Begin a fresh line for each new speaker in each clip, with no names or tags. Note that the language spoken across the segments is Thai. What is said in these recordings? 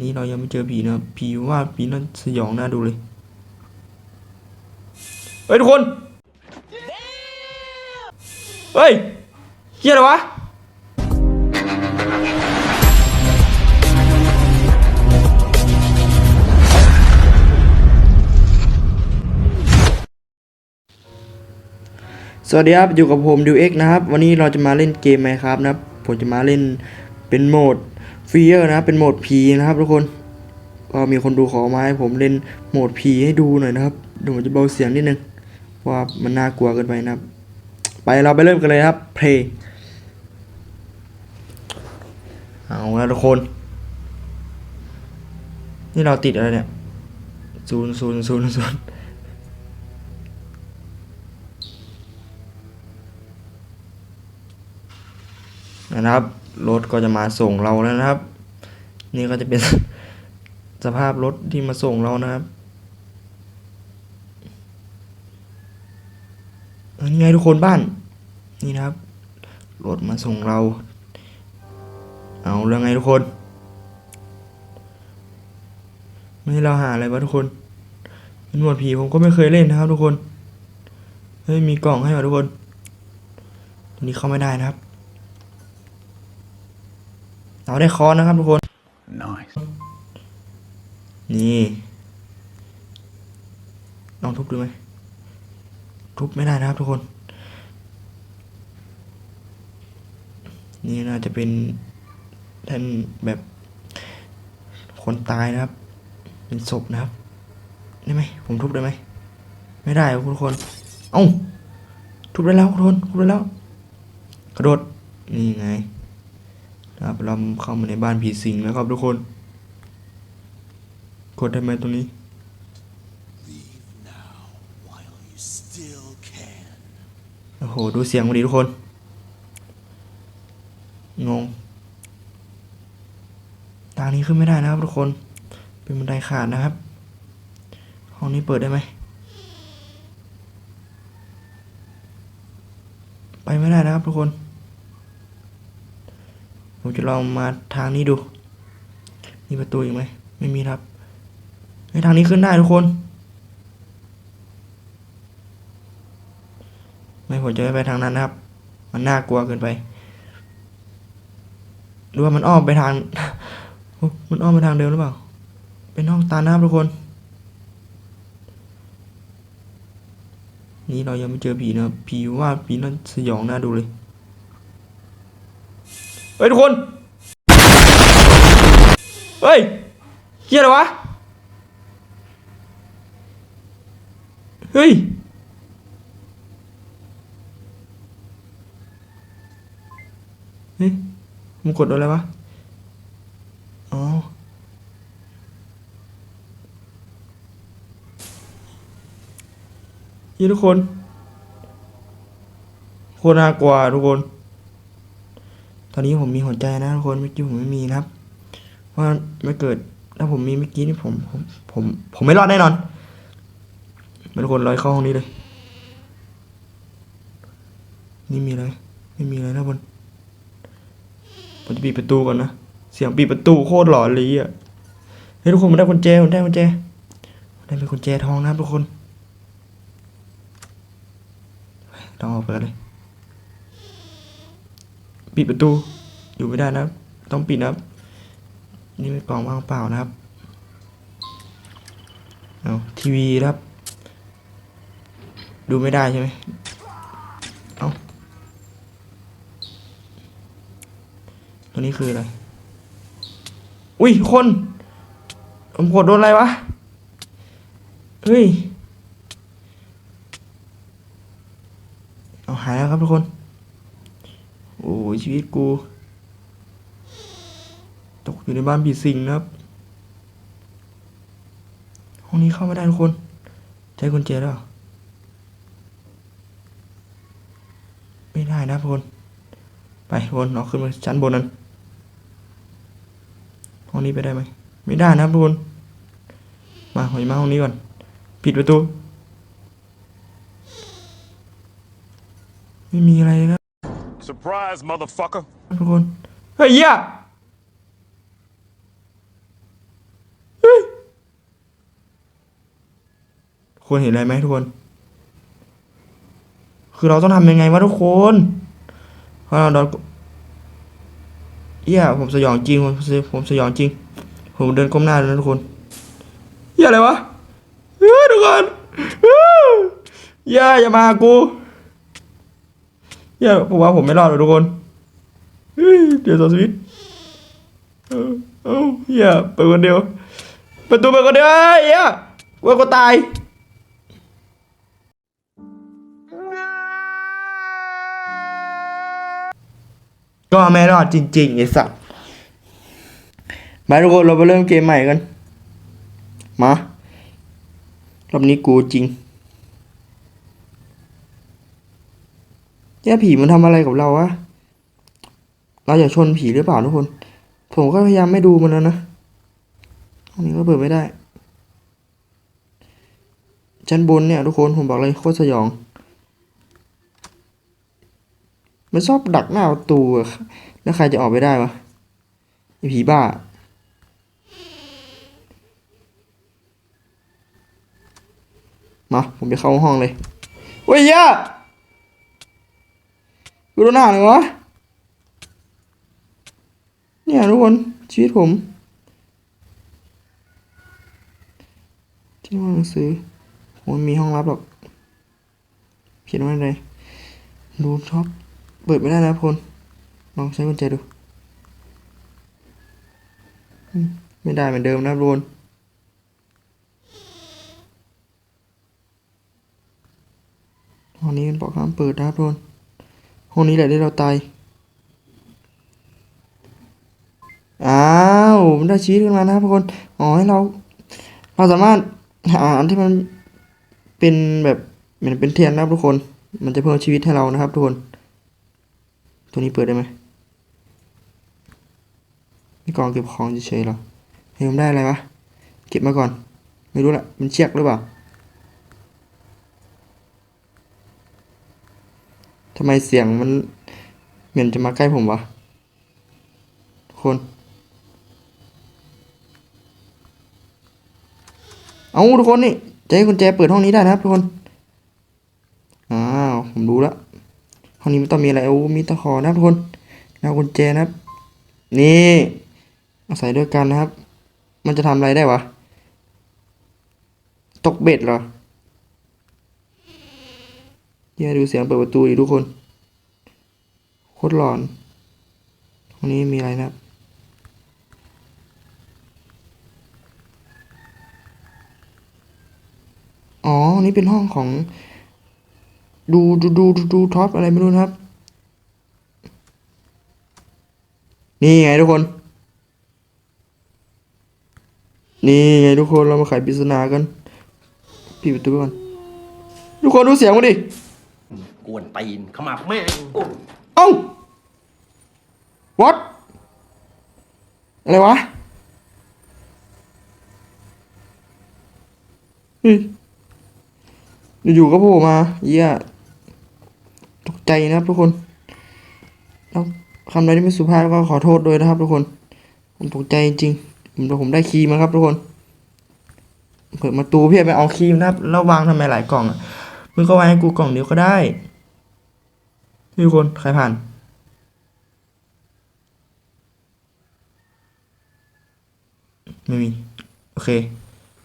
นี่เรายังไม่เจอผีนะผีว่าผีน่าสยองน่าดูเลยเฮ้ยทุกคนเฮ้ยเฮียอะไรวะสวัสดีครับ อยู่กับผมดิวเอ็กนะครับ วันนี้เราจะมาเล่นเกมไหมครับนะผมจะมาเล่นเป็นโหมด ฟีเออร์นะเป็นโหมดผีนะครับทุกคนก็มีคนดูขอมาให้ผมเล่นโหมดผีให้ดูหน่อยนะครับเดี๋ยวผมจะเบาเสียงนิดนึงว่ามันน่ากลัวเกินไปนะครับ ไปเราไปเริ่มกันเลยครับ เพลงเอาละทุกคน นี่เราติดอะไรเนี่ยศูนย์ศูนย์ศูนย์ศูนย์นะครับ รถก็จะมาส่งเราแล้วนะครับ นี่ก็จะเป็นสภาพรถที่มาส่งเรานะครับเออนี่ไงทุกคนบ้าน นี่นะครับ รถมาส่งเรา เอาเรื่องไงทุกคน ไม่ให้เราหาอะไรวะทุกคนเป็นหมวดผีผมก็ไม่เคยเล่นนะครับ ทุกคน เฮ้ยมีกล่องให้มาทุกคนตรงนี้เข้าไม่ได้นะครับ เราได้คอนนะครับทุกคน
Nice.
นี่ ลองทุบดูไหม ทุบไม่ได้นะครับทุกคน นี่น่าจะเป็นแท่นแบบคนตายนะครับ เป็นศพนะครับ ได้ไหม ผมทุบได้ไหม ไม่ได้ครับทุกคน เอ้า ทุบได้แล้วทุกคน ทุบได้แล้ว กระโดด นี่ไงนะ ครับเราเข้ามาในบ้านผีสิงแล้วครับทุกคน กดได้ไหมตรงนี้
While you still can.
โอ้โห ดูเสียงมาดีทุกคน งงทางนี้ขึ้นไม่ได้นะครับทุกคน เป็นบันไดขาดนะครับ ห้องนี้เปิดได้ไหม ไปไม่ได้นะครับทุกคนผม จะลองมาทางนี้ดู มีประตูอีกไหม ไม่มีครับในทางนี้ขึ้นได้ทุกคน ไม่ผมจะไม่ไปทางนั้นนะครับ มันน่ากลัวเกินไปหรือว่ามันอ้อมไปทาง มันอ้อมไปทางเดิมหรือเปล่า เป็นห้องตันะครับทุกคน นี่เรายังไม่เจอผีนะผีว่าผีน่าสยองน่าดูเลย ฮ้ยทุกคน เฮ้ยเฮียอะไรวะ เฮ้ย เฮ้ยมึงกดอะไรวะ อ๋อยี่ทุกคน โคตรน่ากลัวทุกคน ตอนนี้ผมมีหัวใจนะทุกคนเมื่อกี้ผมไม่มีนะครับเพราไม่เกิดถ้าผมมีเมื่อกี้นี่ผมผมผมผมไม่รอดแน่นอนมาทุกคนลอยเข้าห้องนี้เลย นี่มีอะไร ไม่มีอะไรนะบนผมจะปิดประตูก่อนนะ เสียงปิดประตูโคตรหลอนเลยอะ เฮ้ยทุกคนผมได้กุญแจผมได้กุญแจได้เป็นกุญแจทองนะทุกคนต้องออกไปเลย ปิดประตู อยู่ไม่ได้นะต้องปิดนะครับ นี่เป็นกล่องว่างเปล่านะครับเอาทีวีนะครับ ดูไม่ได้ใช่ไหมเอาตัวนี้คืออะไร อุ้ยคน ผมกดโดนอะไรวะ เฮ้ย เอาหายแล้วครับทุกคน โอ้ยชี วิตกู ตกอยู่ในบ้านผีสิงนะครับ ห้องนี้เข้าไม่ได้ทุกคน ใช้กุญแจแล้วเหรอไม่ได้นะทุกคน ไปทุกคนเอาขึ้นมาชั้นบนนั้น ห้องนี้ไปได้ไหม ไม่ได้นะทุกคน มาหอยมาห้องนี้ก่อน ปิดประตู ไม่มีอะไรเลยครับ
surprise motherfucker
ทุกคน เฮ้ยเฮ้ยทุคนเห็นอะไรไหมทุกคน คือเราต้องทำยังไงวะทุกคนเราโดนเหี้ยผมสยองจริงผมผมสยองจริง ผมเดินก้มหน้าเลยนทุกคนเหี้ยอะไรวะเฮ้ยทุกคนเฮ้ยอย่อย่ามากู เหี้ยผมว่าผมไม่รอดหรอกทุกคนเดี๋ยวต่อชีวิตเออเอ้าเหี้ยเปิดคนเดียวประตูเปิดคนเดียวเฮียเฮียว่ากูตายก็ไม่รอดจริงๆไอ้สัสมาทุกคนเราไปเริ่มเกมใหม่กัน มารอบนี้กูจริง แย่ผีมันทำอะไรกับเราวะ เราอยากชนผีหรือเปล่าทุกคน ผมก็พยายามไม่ดูมันแล้วนะอันนี้ก็เปิดไม่ได้ ชั้นบนเนี่ยทุกคนผมบอกเลยโคตรสยอง มันชอบดักหน้าประตูแล้วใครจะออกไปได้วะไอผีบ้ามาผมจะเข้าห้องเลยเฮ้ยย่า ดูหน้าหน่อยวะเนี่ยทุกคนชีวิตผมที่ห้องหนังสือผมม่มีห้องรับหรอกเขียนว่าอะไรดูชอบเปิดไม่ได้นะพลลองใช้กุญแจดู ไม่ได้เหมือนเดิมนะพลห้องนี้มันบอกห้ามเปิดนะพล ห้องนี้แหละที่เราตาย อ้าวมันได้ชีวิตขึ้นมานะครับทุกคน อ๋อให้เรา เราสามารถหาอันที่มันเป็นแบบเหมือนเป็นเทียนนะครับทุกคน มันจะเพิ่มชีวิตให้เรานะครับทุกคน ตัวนี้เปิดได้ไหมนี่ก่องเก็บของเฉยๆหรอเฮ้ยผมได้อะไรวะ เก็บมาก่อน ไม่รู้ละมันเชือกหรือเปล่า ทำไมเสียงมัน เหมือนจะมาใกล้ผมวะทุกคน เอาทุกคนนี่จะให้กุญแจเปิดห้องนี้ได้นะครับทุกคนอ้าวผมรู้แล้วห้องนี้มันต้องมีอะไรโอ้มีตะขอนะครับทุกคนแล้วกุญแจนะครับ นี่อาศัยด้วยกันนะครับ มันจะทำอะไรได้วะ ตกเบ็ดเหรอ เดี๋ยดูเสียงเปิดประตูอีกทุกคน โคตรหลอนห้องนี้มีอะไรนะครับ อ๋อ นี่เป็นห้องของดูดูดูดูดูท็อปอะไรไม่รู้ครับ นี่ไงทุกคน นี่ไงทุกคนเรามาไขปริศนากันปิดประตูก่อนทุกคนดูเสียงมาดิ
กวนตีนขมับแม่งโอ้
เอ้า what อะไรวะเฮ้ยอยู่ๆก็โผล่มาเยี่ยตกใจนะครับทุกคนแล้วคำใดที่ไม่สุภาพก็ขอโทษด้วยนะครับทุกคน ผมตกใจจริงๆผมผมได้คีย์มาครับทุกคน เปิดประตูเพี่ไปเอาคีย์นะครับ แล้ววางทำไมหลายกล่องอะมึงก็วางให้กูกล่องเดียวก็ได้ นี่ทุกคน ใครผ่าน ไม่มี โอเค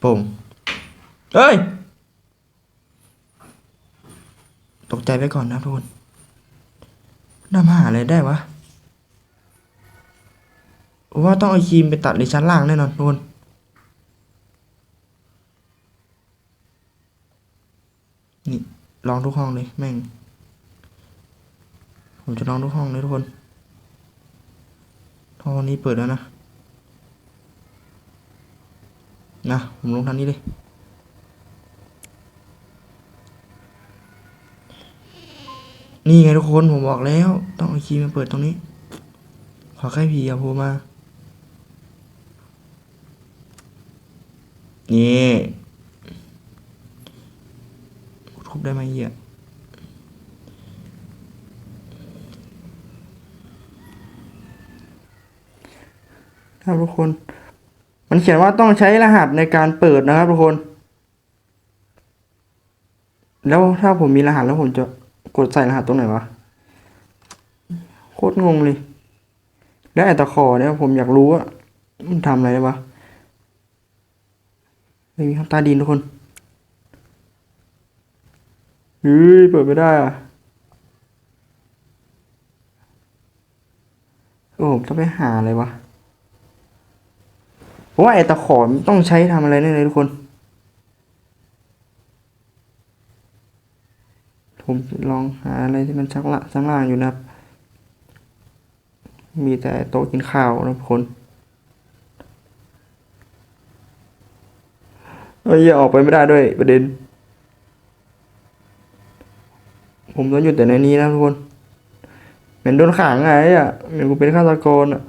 โป่งเอ้ย ตกใจไปก่อนนะทุกคนนำหาอะไรได้วะ ว่าต้องเอาครีมไปตัดในชั้นล่างแน่นอนทุกคนนี่ลองทุกห้องเลย แม่ง ผมจะลองทุกห้องเลยทุกคนห้องนี้เปิดแล้วนะนะผมลงทางนี้เลยนี่ไงทุกคนผมบอกแล้ว ต้องเอาคีย์มาเปิดตรงนี้ ขอแค่ผีอย่าโผล่มานี่ทุบได้ไหมเหี้ย ครับทุกคน มันเขียนว่าต้องใช้รหัสในการเปิดนะครับทุกคน แล้วถ้าผมมีรหัสแล้วผมจะกดใส่รหัสตรงไหนวะ โคตรงงเลย แล้วไอ้ตะขอเนี่ยผมอยากรู้ว่ามันทำอะไรได้วะไม่มีครับตาดินทุกคนเฮ้ยเปิดไม่ได้อะโอ้ผมต้องไปหาอะไรวะ ราะว่าไอ้ตะขอมันต้องใช้ทำอะไรแน่เลยทุกคน ผมลองหาอะไรที่มันชักละชักล่างอยู่นะครับ มีแต่โต๊ะกินข้าวนะทุกคนเอ้ยอย่าออกไปไม่ได้ด้วยประเด็น ผมต้องอยู่แต่ในนี้นะทุกคนเหมือนโดนขังไงอะเหมือนกูเป็นฆาตกรอะ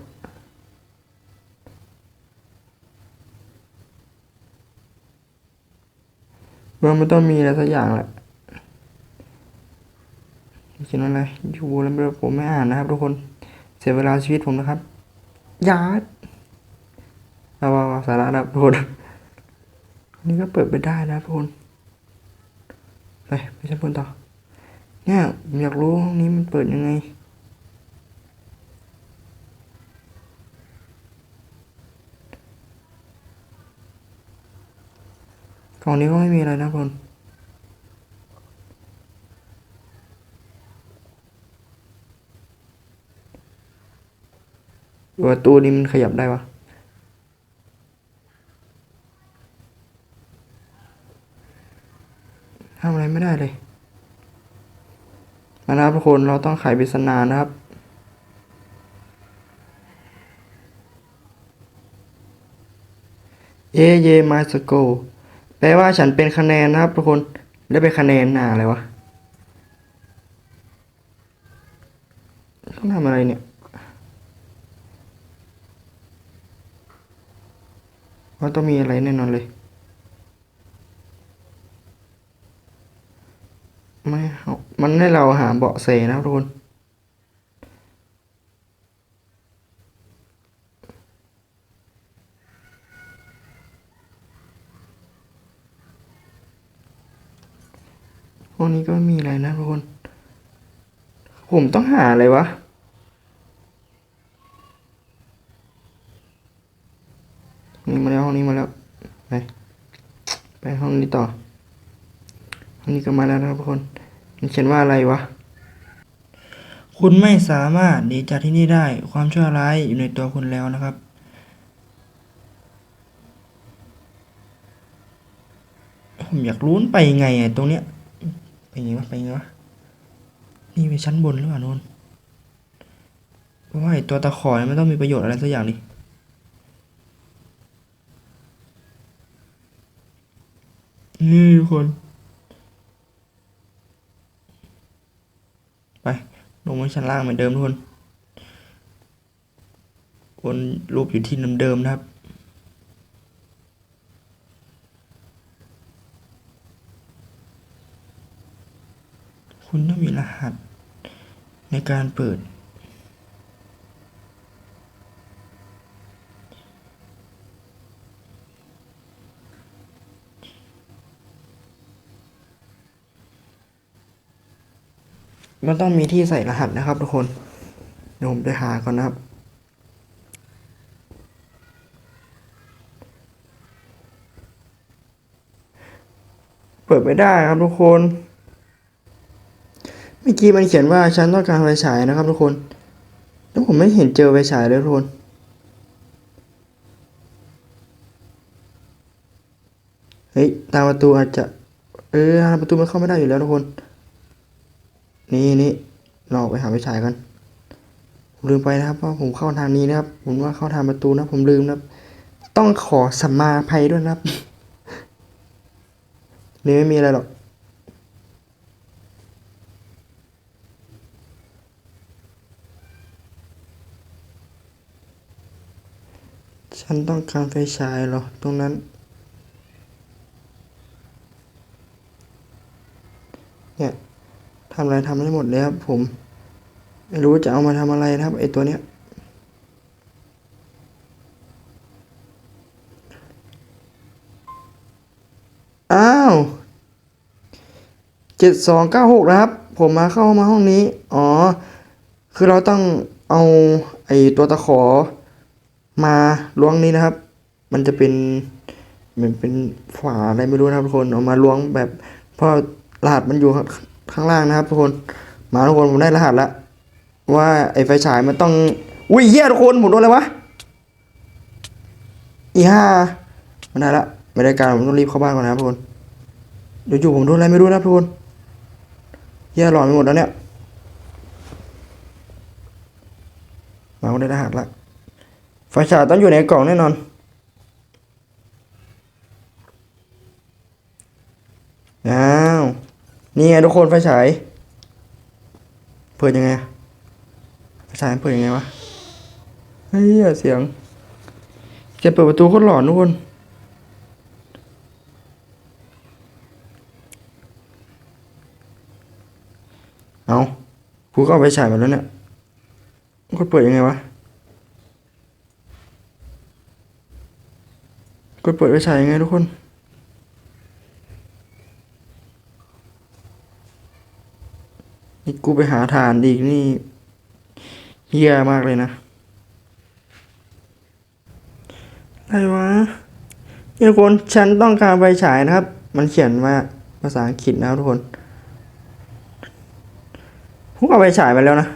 มันไม่ต้องมีอะไรสักอย่างแหละเขียนอะไรอยู่แล้วผมไม่อ่านนะครับ ทุกคนเสียเวลาชีวิตผมนะครับยาดเอาว่าสาระนะทุกคนนี่ก็เปิดไปได้นะทุกคนไปไปชั้นบนต่อเนี่ยผมอยากรู้ห้องนี้มันเปิดยังไง กล่องนี้ก็ไม่มีอะไรนะทุกคนประตูนี้มันขยับได้วะทำอะไรไม่ได้เลยมานะครับทุกคนเราต้องไขปริศนานะครับเอเยมาสโก แปลว่าฉันเป็นคะแนนนะครับทุกคนแล้เป็นคะแนนนาอะไรวะต้องทำอะไรเนี่ยว่าต้องมีอะไรแน่นอนเลย ไม่เอามันให้เราหาเบาะแสนะทุกคน พวกนี้ก็ไม่มีอะไรนะทุกคน ผมต้องหาอะไรวะ นี่มาแล้วห้องนี้มาแล้ว ไป ไปห้องนี้ต่อ ห้องนี้ก็มาแล้วนะครับทุกคน มันเขียนว่าอะไรวะ คุณไม่สามารถหนีจากที่นี่ได้ ความชั่วร้ายอยู่ในตัวคุณแล้วนะครับผมอยากรู้นไปยังไงอะตรงเนี้ย ไปยังไงวะ ไปยังไงวะ นี่ไปชั้นบนหรือเปล่านนท์เพราะว่าไอตัวตะขอเนี่ยมันต้องมีประโยชน์อะไรสักอย่างดินี่ทุกคน ไป ลงมาชั้นล่างเหมือนเดิมทุกคนวนรูปอยู่ที่เดิมๆนะครับ คุณต้องมีรหัสในการเปิด มันต้องมีที่ใส่รหัสนะครับทุกคน เดี๋ยวผมไปหาก่อนนะครับเปิดไม่ได้ครับทุกคน เมื่อกี้มันเขียนว่าฉันต้องการไฟฉายนะครับทุกคน แล้วผมไม่เห็นเจอไฟฉายเลยทุกคน เฮ้ยตามประตูอาจจะ เออประตูมันเข้าไม่ได้อยู่แล้วทุกคน นี่นี่เราไปหาไฟฉายกันผมลืมไปนะครับว่าผมเข้าทางนี้นะครับ ผมว่าเข้าทางประตูนะผมลืมนะครับต้องขอสัมมาภัยด้วยนะครับนี่ไม่มีอะไรหรอก ฉันต้องการไฟฉายเหรอ ตรงนั้น เนี่ยทำอะไรทำได้หมดเลยครับผม ไม่รู้จะเอามาทำอะไรนะครับไอตัวเนี้ย อ้าวเจ็ดสองเก้าหกนะครับ ผมมาเข้ามาห้องนี้ อ๋อ คือเราต้องเอาไอตัวตะขอ มาล้วงนี้นะครับ มันจะเป็นเหมือนเป็นฝาอะไรไม่รู้นะครับทุกคนเอามาล้วงแบบเพราะรหัสมันอยู่ข้างล่างนะครับ ทุกคนมาทุกคนผมได้รหัสแล้วว่าไอไฟฉายมันต้องอุ้ยเหี้ยทุกคนผมโดนอะไรวะอีห้ามันได้ละไม่ได้การผมต้องรีบเข้าบ้านก่อนนะครับทุกคนเดี๋ยวอยู่ผมโดนอะไรไม่รู้นะครับทุกคนเหี้ยหลอนไปหมดแล้วเนี่ยมาก็ได้รหัสละ ไฟฉายต้องอยู่ในกล่องแน่นอน อ้าว นี่ไงทุกคนไฟฉาย เปิดยังไง ไฟฉายมันเปิดยังไงวะ เฮ้ยเสียง จะเปิดประตูโคตรหลอนทุกคน เอากูก็เอาไปฉายมาแล้วเนี่ยกดเปิดยังไงวะ กดเปิดไปฉายยังไงทุกคน นี่กูไปหาฐานอีกนี่เฮียมากเลยนะอะไรวะนี่ทุกคนฉันต้องการไฟฉายนะครับ มันเขียนว่าภาษาอังกฤษนะครับทุกคนผมเอาไฟฉายมาแล้วนะ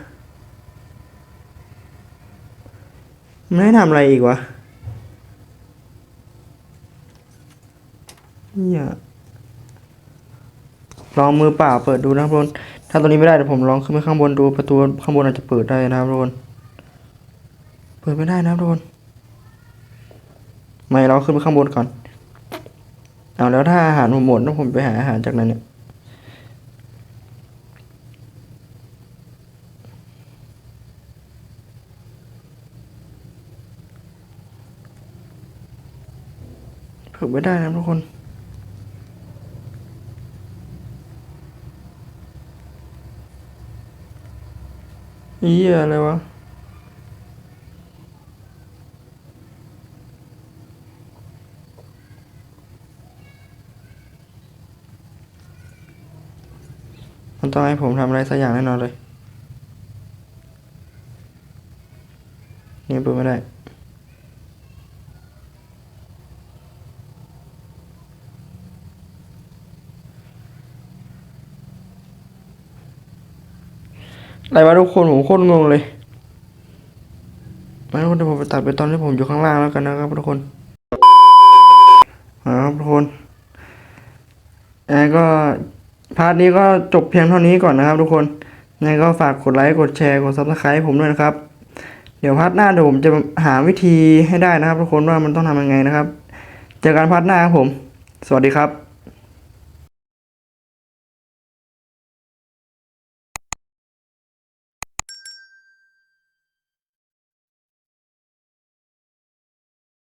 ไมันให้ทำอะไรอีกวะ เนี่ยลองมือเปล่าเปิดดูนะครับทุกคนถ้าตัวนี้ไม่ได้เดี๋ยวผมลองขึ้นไปข้างบนดูประตูข้างบนอาจจะเปิดได้นะครับทุกคนเปิดไม่ได้นะครับทุกคนไม่เราขึ้นไปข้างบนก่อนเอาแล้วถ้าอาหารผมหมดต้องผมไปหาอาหารจากไหนเนี่ยเผิดไม่ได้นะทุกคน อี้อะไรวะมันต้องให้ผมทำอะไรสักอย่างแน่นอนเลย นี่เปิดไม่ได้ อะไรวะทุกคนผมโคตรงงเลยมาทุกคนเดี๋ยวผมไปตัดไปตอนที่ผมอยู่ข้างล่างแล้วกันนะครับทุกคนเอาครับทุกคนแล้วก็พาร์ทนี้ก็จบเพียงเท่านี้ก่อนนะครับ ทุกคนยังไงก็ฝากกดไลค์กดแชร์กดซับสไครต์ผมด้วยนะครับ เดี๋ยวพาร์ทหน้าเดี๋ยวผมจะหาวิธีให้ได้นะครับ ทุกคนว่ามันต้องทำยังไงนะครับ เจอกันพาร์ทหน้าครับผม สวัสดีครับ